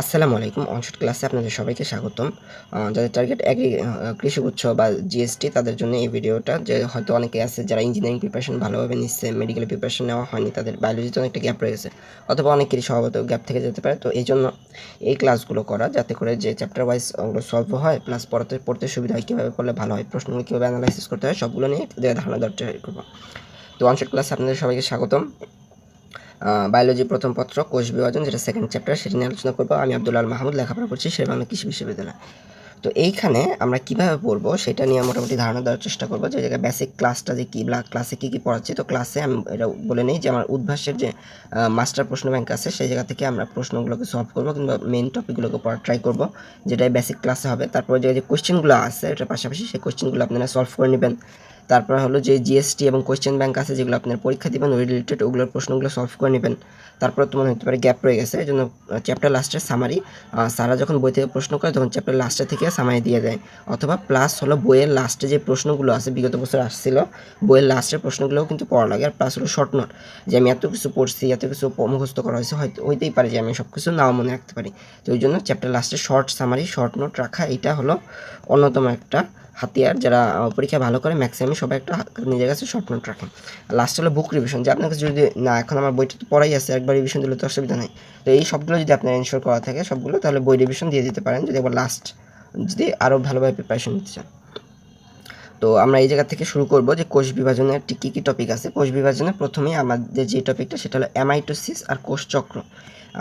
আসসালামু আলাইকুম অনশট ক্লাসে আপনাদের সবাইকে স্বাগতম। যাদের টার্গেট অ্যাগ্রি কৃষি কৃষিগুচ্ছ বা জিএসটি তাদের জন্য এই ভিডিওটা, যে হয়তো অনেকে আছে যারা ইঞ্জিনিয়ারিং প্রিপারেশন ভালোভাবে নিচ্ছে মেডিকেল প্রিপারেশন নেওয়া হয়নি, তাদের বায়োলজিতে অনেকটা গ্যাপ রয়ে গেছে অথবা অনেকেরই স্বভাবত গ্যাপ থেকে যেতে পারে। তো এই জন্য এই ক্লাসগুলো করা, যাতে করে যে চ্যাপ্টার ওয়াইজ ওগুলো সলভ হয় প্লাস পড়াতে, পড়তে সুবিধা হয়, কীভাবে পড়লে ভালো হয়, প্রশ্নগুলো কীভাবে অ্যানালাইসিস করতে হয়, সবগুলো নিয়ে ধারণা চেষ্টা করব। তো অনশট ক্লাসে আপনাদের সবাইকে স্বাগতম। বায়োলজি প্রথম পত্র, কোষ বিভাজন, যেটা সেকেন্ড চ্যাপ্টার সেটা নিয়ে আলোচনা করব। আমি আব্দুল আল মাহমুদ, লেখাপড়া করছি শেরবাংলা কৃষি বিশ্ববিদ্যালয়। তো এইখানে আমরা কীভাবে পড়ব, সেটা নিয়ে মোটামুটি ধারণা দেওয়ার চেষ্টা করব যে, জায়গায় বেসিক ক্লাসটা যে কী ক্লাসে কী কী পড়াচ্ছি। তো ক্লাসে আমি এটা বলে নিই যে, আমার উদ্ভাসের যে মাস্টার প্রশ্ন ব্যাংক আছে, সেই জায়গা থেকে আমরা প্রশ্নগুলোকে সলভ করব, কিংবা মেন টপিকগুলোকে পড়া ট্রাই করব, যেটাই বেসিক ক্লাসে হবে। তারপরে যে কোশ্চেনগুলো আছে, এটার পাশাপাশি সেই কোয়েশ্চেনগুলো আপনারা সলভ করে নেবেন। তারপর হলো যে জিএসটি এবং কোয়েশ্চেন ব্যাংক আছে যেগুলো আপনার পরীক্ষা দিবেন, ওই রিলেটেড ওগুলোর প্রশ্নগুলো সলভ করে নেবেন। তারপর তো মনে হতে পারে গ্যাপ রয়ে গেছে এই জন্য চ্যাপ্টার লাস্টের সামারি সারা যখন বই থেকে প্রশ্ন করে তখন চ্যাপ্টার লাস্টে থেকে সামারি দিয়ে দেয়। অথবা প্লাস হলো বইয়ের লাস্টে যে প্রশ্নগুলো আছে, বিগত বছর আসছিল, বইয়ের লাস্টের প্রশ্নগুলোও কিন্তু পড়া লাগে। আর প্লাস হলো শর্ট নোট যে আমি এত কিছু পড়ছি, এত কিছু মুখস্থ করা হয়েছে, হয়তো হইতেই পারে যে আমি সব কিছু নাও মনে রাখতে পারি। তো ওই জন্য চ্যাপ্টার লাস্টে শর্ট সামারি শর্ট নোট রাখা এটা হলো অন্যতম একটা হাতিয়ার যারা পরীক্ষা ভালো করে ম্যাক্সিমাম সবাই একটা নিজের কাছে শর্ট নোট রাখেন। লাস্ট হলো বুক রিভিশন যে আপনার কাছে যদি না, এখন আমার বইটা তো পড়াই আছে, একবার রিভিশন দিলে তো অসুবিধা নেই। তো এই সবগুলো যদি আপনার এনশোর করা থাকে, সবগুলো, তাহলে বই রিভিশন দিয়ে দিতে পারেন। যদি একবার লাস্ট যদি আরও ভালোভাবে প্রিপারেশন নিতে চান। তো আমরা এই জায়গা থেকে শুরু করব যে কোষ বিভাজনের ঠিক কী কী টপিক আছে। কোষ বিভাজনে প্রথমেই আমাদের যে টপিকটা সেটা হলো অ্যামাইটোসিস আর কোষ চক্র।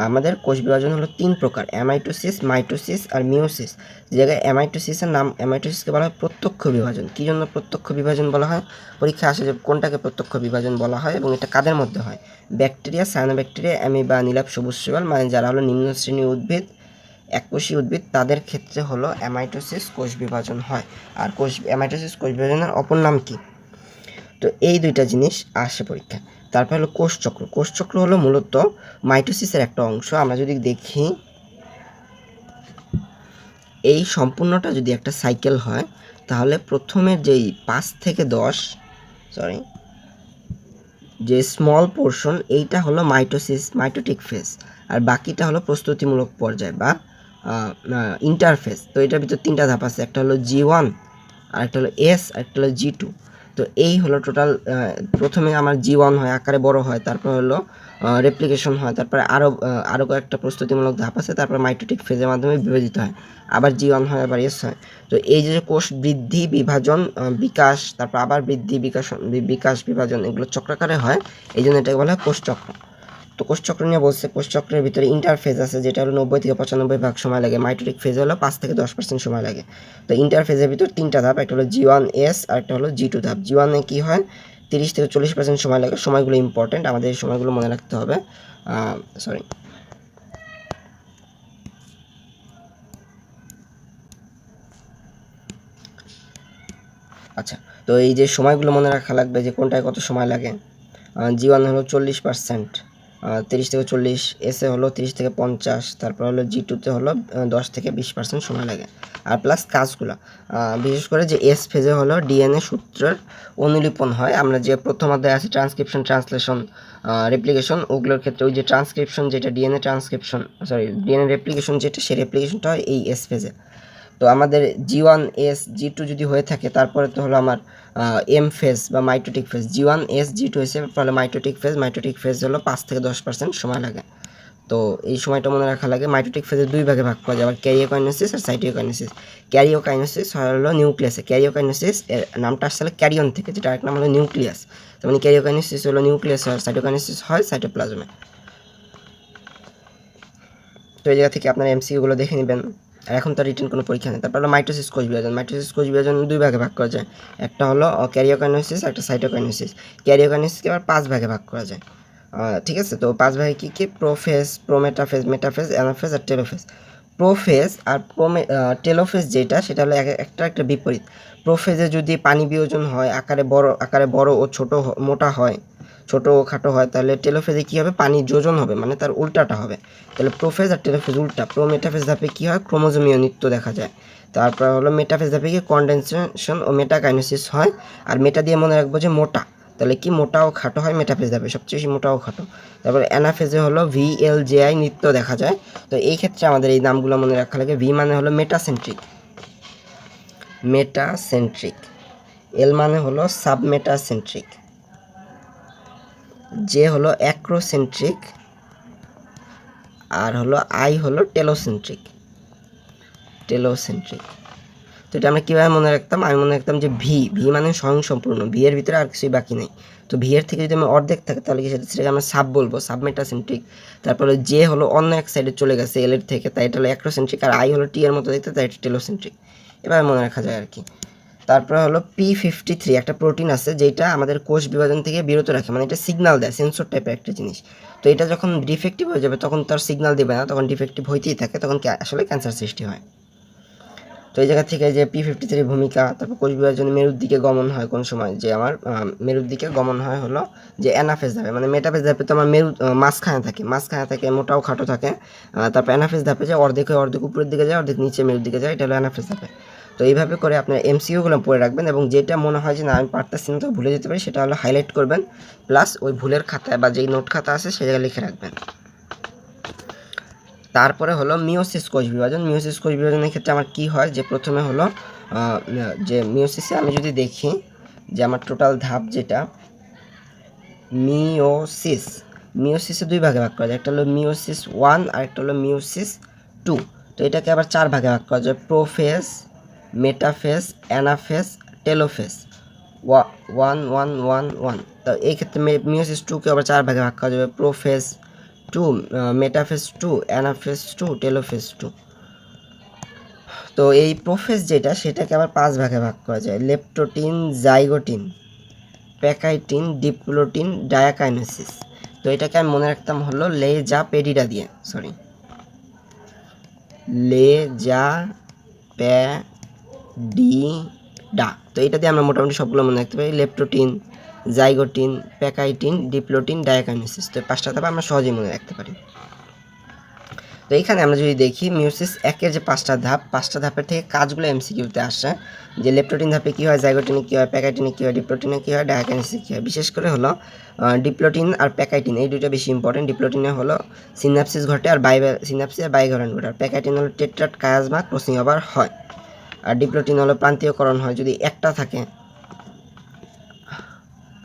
আমাদের কোষ বিভাজন হলো তিন প্রকার অ্যামাইটোসিস মাইটোসিস আর মিওসিস যে জায়গায় অ্যামাইটোসিসের নাম অ্যামাইটোসিসকে বলা হয় প্রত্যক্ষ বিভাজন। কী জন্য প্রত্যক্ষ বিভাজন বলা হয়? পরীক্ষা আসে যে কোনটাকে প্রত্যক্ষ বিভাজন বলা হয় এবং এটা কাদের মধ্যে হয়? ব্যাকটেরিয়া সায়ানোব্যাকটেরিয়া অ্যামিবা নীলাপ সবুজ শৈবাল মানে যারা হলো নিম্ন শ্রেণির উদ্ভিদ এককোষী উদ্ভিদ তাদের ক্ষেত্রে হলো অ্যামাইটোসিস কোষ বিভাজন হয়। আর কোষ অ্যামাইটোসিস কোষ বিভাজনের অপর নাম কি? তো এই দুইটা জিনিস আসে পরীক্ষা। তারপর হলো কোষচক্র কোষচক্র হলো মূলত মাইটোসিসের একটা অংশ। আমরা যদি দেখি, এই সম্পূর্ণটা যদি একটা সাইকেল হয়, তাহলে প্রথমের যেই পাঁচ থেকে দশ সরি যে স্মল পোর্শন এইটা হলো মাইটোসিস মাইটোটিক ফেজ আর বাকিটা হলো প্রস্তুতিমূলক পর্যায় বা ইন্টারফেস তো এটার ভিতর তিনটা ধাপ আছে। একটা হলো জি ওয়ান আর একটা হলো এস আর একটা হলো জি টু তো এই হলো টোটাল প্রথমে আমার জি ওয়ান হয়, আকারে বড় হয়, তারপর হলো রেপ্লিকেশন হয়, তারপরে আরও আরও কয়েকটা প্রস্তুতিমূলক ধাপ আছে, তারপর মাইটোটিক ফেজের মাধ্যমে বিভাজিত হয়। আবার জি ওয়ান হয়, আবার এস হয়। তো এই যে কোষ বৃদ্ধি, বিভাজন বিকাশ, তারপর আবার বৃদ্ধি, বিকাশ বিকাশ, বিভাজন, এগুলো চক্রাকারে হয়। এই জন্য এটাকে বলা হয় কোষচক্র তো কোষচক্র নিয়ে বলছে কোষচক্রের ভিতরে ইন্টারফেজ আছে, যেটা হলো নব্বই থেকে পঁচানব্বই ভাগ সময় লাগে। মাইটোটিক ফেজ হলো পাঁচ থেকে দশ পার্সেন্ট সময় লাগে। তো ইন্টারফেজের ভিতর তিনটা ধাপ, একটা হলো জি ওয়ান এস আর একটা হলো জি টু ধাপ। জি ওয়ানে কী হয়? তিরিশ থেকে চল্লিশ পার্সেন্ট সময় লাগে। সময়গুলো ইম্পর্টেন্ট আমাদের এই সময়গুলো মনে রাখতে হবে। সরি আচ্ছা তো এই যে সময়গুলো মনে রাখা লাগবে যে কোনটায় কত সময় লাগে? জি ওয়ান হলো চল্লিশ পার্সেন্ট তিরিশ থেকে চল্লিশ এসে হলো তিরিশ থেকে পঞ্চাশ, তারপর হলো জি টুতে হলো দশ থেকে বিশ পার্সেন্ট সময় লাগে। আর প্লাস কাজগুলো বিশেষ করে যে এস ফেজে হলো ডিএনএ সূত্রের অনুলিপন হয়, আমরা যে প্রথম অধ্যায় আছে ট্রান্সক্রিপশন ট্রান্সলেশন রেপ্লিকেশন ওগুলোর ক্ষেত্রে ওই যে ট্রান্সক্রিপশন যেটা DNA transcription sorry DNA replication যেটা, সেই রেপ্লিকেশনটা হয় এই এস ফেজে তো আমাদের G one S G two যদি হয়ে থাকে, তারপরে তো হলো আমার এম ফেজ বা mitotic phase G one S G two এসে ফলে মাইটোটিক ফেজ মাইটোটিক ফেজ হলো পাঁচ থেকে দশ পার্সেন্ট সময় লাগে। তো এই সময়টা মনে রাখা লাগে মাইটোটিক ফেজের দুই ভাগে ভাগ করা যায়। আবার ক্যারিওকাইনোসিস আর সাইটোকাইনোসিস ক্যারিওকাইনোসিস হলো নিউক্লিয়াসে ক্যারিওকাইনোসিস এর নামটা আসলে ক্যারিয়ন থেকে, যেটা আরেক নাম হলো নিউক্লিয়াস তার মানে ক্যারিওকাইনোসিস হলো নিউক্লিয়াস হয় সাইটোকাইনোসিস হয় সাইটোপ্লাজমে তো এই জায়গা থেকে আপনার এমসিকিউগুলো দেখে নেবেন। আর এখন তো রিটার্ন কোনো পরীক্ষা নেই। তারপর হলো মাইটোসিস কোষ বিভাজন। মাইটোসিস কোষ বিভাজন দুই ভাগে ভাগ করা যায়। একটা হলো ক্যারিওকাইনোসিস, একটা সাইটোকাইনোসিস। ক্যারিওকাইনোসিসকে আবার পাঁচ ভাগে ভাগ করা যায়। ঠিক আছে? তো পাঁচ ভাগে কী কী? প্রোফেজ, প্রোমেটাফেজ, মেটাফেজ, অ্যানাফেজ আর টেলোফেজ। প্রোফেজ আর প্রোমে টেলোফেজ যেটা, সেটা হলো এক- একটা একটা বিপরীত। প্রোফেজে যদি পানি বিয়োজন হয়, আকারে বড় আকারে বড় ও ছোট মোটা হয় ছোট খাটো হয়, তাহলে টেলোফেজে কী হবে? পানি যোজন হবে মানে তার উল্টাটা হবে। তাহলে প্রোফেজ আর টেলোফেজ উল্টা। প্রো মেটাফেজ ধাপে কী হয়? ক্রোমোজোমীয় নৃত্য দেখা যায়। তারপর হলো মেটাফেজ ধাপে গিয়ে কন্ডেনসেশন ও মেটাকাইনোসিস হয়। আর মেটা দিয়ে মনে রাখব যে মোটা। তাহলে কি মোটাও খাটো হয় মেটাফেজ ধাপে? সবচেয়ে বেশি মোটাও খাটো। তারপর অ্যানাফেজে হলো ভি এল জে আই নৃত্য দেখা যায়। তো এই ক্ষেত্রে আমাদের এই নামগুলো মনে রাখা লাগে। ভি মানে হলো মেটাসেন্ট্রিক মেটাসেন্ট্রিক এল মানে হলো সাবমেটাসেন্ট্রিক জে হলো অ্যাক্রোসেন্ট্রিক আর হলো আই হলো টেলোসেন্ট্রিক টেলোসেন্ট্রিক তো এটা আমরা কীভাবে মনে রাখতাম? আমি মনে রাখতাম যে ভি ভি মানে স্বয়ংসম্পূর্ণ ভি এর ভিতরে আর কিছুই বাকি নেই। তো ভি এর থেকে যদি আমি অর্ধেক থাকে, তাহলে কি সেটা সেটাকে আমরা সাব বলব সাবমেটাসেন্ট্রিক তারপরে জে হলো অন্য এক সাইডে চলে গেছে এল এর থেকে, তাই এটা হলো অ্যাক্রোসেন্ট্রিক আর আই হলো টি এর মতো দেখতে, তাই এটা টেলোসেন্ট্রিক এভাবে মনে রাখা যায় আর কি। তারপরে হলো পি ফিফটি থ্রি একটা প্রোটিন আছে যেটা আমাদের কোষ বিভাজন থেকে বিরত রাখে মানে এটা সিগনাল দেয় সেন্সর টাইপের একটা জিনিস। তো এটা যখন ডিফেক্টিভ হয়ে যাবে, তখন তার সিগনাল দেবে না, তখন ডিফেক্টিভ হইতেই থাকে, তখন আসলে ক্যান্সার সৃষ্টি হয়। তো এই জায়গা থেকে যে পি ফিফটি থ্রির ভূমিকা, তারপর কোষ বিভাজনে মেরুর দিকে গমন হয় কোন সময়? যে আমার মেরুর দিকে গমন হয় হলো যে অ্যানাফেজ ধাপে মানে মেটাফেজ ধাপে তো আমার মেরু মাঝখানে থাকে মাঝখানে থাকে, মোটাও খাটো থাকে। তারপর অ্যানাফেজ ধাপে যে অর্ধেক অর্ধেক উপরের দিকে যায়, অর্ধেক নিচে মেরুর দিকে যায়, এটা হলো অ্যানাফেজ ধাপে। তো এইভাবে করে আপনার এমসিইউগুলো পড়ে রাখবেন এবং যেটা মনে হয় যে না, আমি পারতেছি না তো ভুলে যেতে পারি, সেটা হলো হাইলাইট করবেন প্লাস ওই ভুলের খাতায় বা যেই নোট খাতা আছে জায়গায় লিখে রাখবেন। তারপরে হলো মিওসিস কোষ বিভাজন। মিওসিস কোষ বিভাজনের ক্ষেত্রে আমার কি হয় যে, প্রথমে হলো যে মিওসিসে আমি যদি দেখি যে আমার টোটাল ধাপ যেটা মিওসিস মিওসিসে দুই ভাগে ভাগ করা যায়। একটা হলো মিওসিস ওয়ান আর একটা হলো মিওসিস টু তো এটাকে আবার চার ভাগে ভাগ করা যায়। Prophase metaphase anaphase telophase one one one one তো এই ক্ষেত্রে মিওসিস টুকে আবার চার ভাগে ভাগ করা যাবে। Prophase to metaphase to anaphase to telophase to তো এই প্রোফেস যেটা, সেটাকে আবার পাঁচ ভাগে ভাগ করা যায়। Leptotene zygotene pachytene diplotene diakinesis তো এটাকে আমি মনে রাখতাম হলো লেজা পেডিডা দিয়ে সরি লেজা প্যা ডি ডা। তো এটা দিয়ে আমরা মোটামুটি সবগুলো মনে রাখতে পারি। Leptotene, zygotene, pachytene, diplotene, diakinesis. তো পাঁচটা ধাপ আমরা সহজেই মনে রাখতে পারি। তো এইখানে আমরা যদি দেখি মিউসিস একের যে পাঁচটা ধাপ, পাঁচটা ধাপের থেকে কাজগুলো এমসিকিউতে আসে। যে লেপটোটিন ধাপে কী হয়, জাইগোটিনে কী হয়, প্যাকাইটিনে কী হয়, ডিপ্লোটিনে কী হয়, ডায়াকাইনোসিসে কী হয়। বিশেষ করে হলো ডিপ্লোটিন আর প্যাকাইটিন, এই দুইটা বেশি ইম্পর্টেন্ট ডিপ্লোটিনে হলো সিনাপসিস ঘটে আর বাই সিনাপসিস আর বাইঘরণ ঘটে। আর প্যাকাইটিন হলো টেট্রাট কায়াজমা ক্রসিং ওভার হয়। আর ডিপ্লোটিন হলো প্রান্তীয়করণ হয়, যদি একটা থাকে।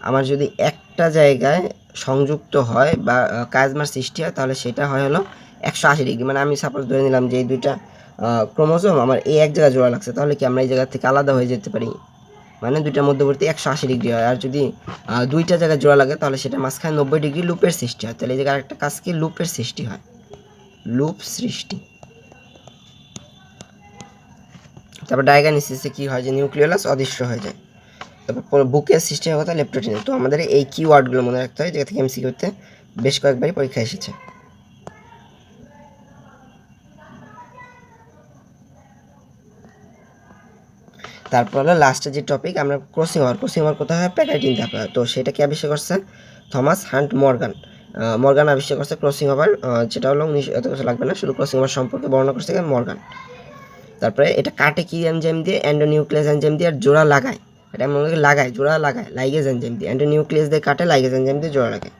আমার যদি একটা জায়গায় সংযুক্ত হয় বা কাজমার সৃষ্টি হয়, তাহলে সেটা হয় হলো একশো আশি ডিগ্রি। মানে আমি সাপোজ ধরে নিলাম যে এই দুইটা ক্রোমোজোম আমার এই এক জায়গায় জোড়া লাগছে, তাহলে কি আমরা এই জায়গা থেকে আলাদা হয়ে যেতে পারি? মানে দুইটার মধ্যবর্তী একশো আশি ডিগ্রি হয়। আর যদি দুইটা জায়গায় জোড়া লাগে, তাহলে সেটা মাঝখানে নব্বই ডিগ্রি লুপের সৃষ্টি হয়। তাহলে এই জায়গায় আরেকটা কাজ কি? লুপের সৃষ্টি হয়। লুপ সৃষ্টি। তারপর ডায়াগানিসিসে কি হয় যে নিউক্লিয়াস অদৃশ্য হয়ে যায়। তারপর বুকের সৃষ্টি হওয়া কথা লেপটোটিনে তো আমাদের এই কিওয়ার্ডগুলো মনে রাখতে হয়, যেটা থেকে এমসি করতে বেশ কয়েকবারই পরীক্ষা এসেছে। তারপর হলো লাস্টে যে টপিক আমরা ক্রসিং ওভার ক্রসিং ওভার কোথায় হয়? প্যাকাইটিন ধাপে হয়। তো সেটা কি আবিষ্কার করছে? Thomas hunt Morgan. মর্গান আবিষ্কার করছে ক্রসিং ওভার যেটা হলো উনিশ, এত কিছু লাগবে না, শুধু ক্রসিং ওভার সম্পর্কে বর্ণনা করছে মর্গান। তারপরে এটা কাটে কি এনজাইম দিয়ে? অ্যান্ডোনিউক্লিয়াস এনজাইম দিয়ে আর জোড়া লাগায়। এটা মনে করি লাগায়, জোড়া লাগায় লাইগেজ এনজাইম দিয়ে। অ্যান্ডোনিউক্লিয়াস দিয়ে কাটে লাইগেজ এনজাইম দিয়ে জোড়া লাগায়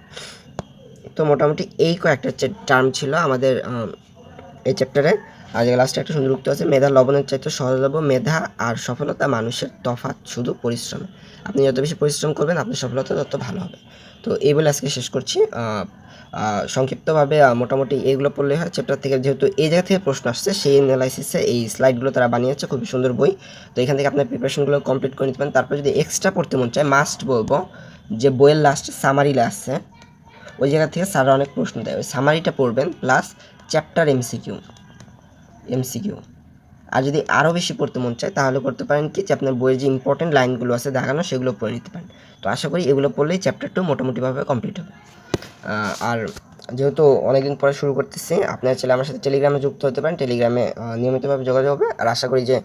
তো মোটামুটি এই কয়েকটা টার্ম ছিল আমাদের এই চ্যাপ্টারে আর যে লাস্টে একটা সুন্দর উক্ত আছে, মেধা লবণের চাইতে সহজলভ্য মেধা আর সফলতা মানুষের তফাৎ শুধু পরিশ্রম। আপনি যত বেশি পরিশ্রম করবেন, আপনার সফলতা তত ভালো হবে। তো এই বলে আজকে শেষ করছি। সংক্ষিপ্তভাবে মোটামুটি এইগুলো পড়লে হয় চ্যাপ্টার থেকে যেহেতু এই জায়গা থেকে প্রশ্ন আসছে, সেই অ্যানালাইসিসে এই স্লাইডগুলো তারা বানিয়েছে খুবই সুন্দর বই। তো এখান থেকে আপনার প্রিপারেশনগুলো কমপ্লিট করে নিতে পারেন। তারপর যদি এক্সট্রা পড়তে মন চায় মাস্ট বলব, যে বইয়ের লাস্টে সামারিলে আসছে, ওই জায়গা থেকে স্যাররা অনেক প্রশ্ন দেয়। ওই সামারিটা পড়বেন প্লাস চ্যাপ্টার এমসিকিউ এমসিকিউ। আর যদি আরও বেশি পড়তে মন চায়, তাহলে করতে পারেন কি যে আপনার বইয়ের যে ইম্পর্টেন্ট লাইনগুলো আছে দেখানো, সেগুলো পড়ে নিতে পারেন। তো আশা করি এগুলো পড়লেই চ্যাপ্টার টু মোটামুটিভাবে কমপ্লিট হবে। আর যেহেতু অনেকদিন পরে শুরু করতেছি, আপনারা চাইলে আমার সাথে টেলিগ্রামে যুক্ত হতে পারেন। টেলিগ্রামে নিয়মিতভাবে যোগাযোগ হবে। আর আশা করি যে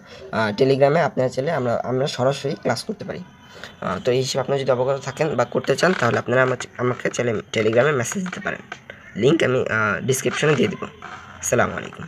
টেলিগ্রামে আপনারা চাইলে আমরা আমরা সরাসরি ক্লাস করতে পারি। তো এই হিসেবে আপনারা যদি অবগত থাকেন বা করতে চান, তাহলে আপনারা আমার- আমাকে চাইলে টেলিগ্রামে মেসেজ দিতে পারেন। লিঙ্ক আমি ডিসক্রিপশনে দিয়ে দিব। আসসালামু আলাইকুম।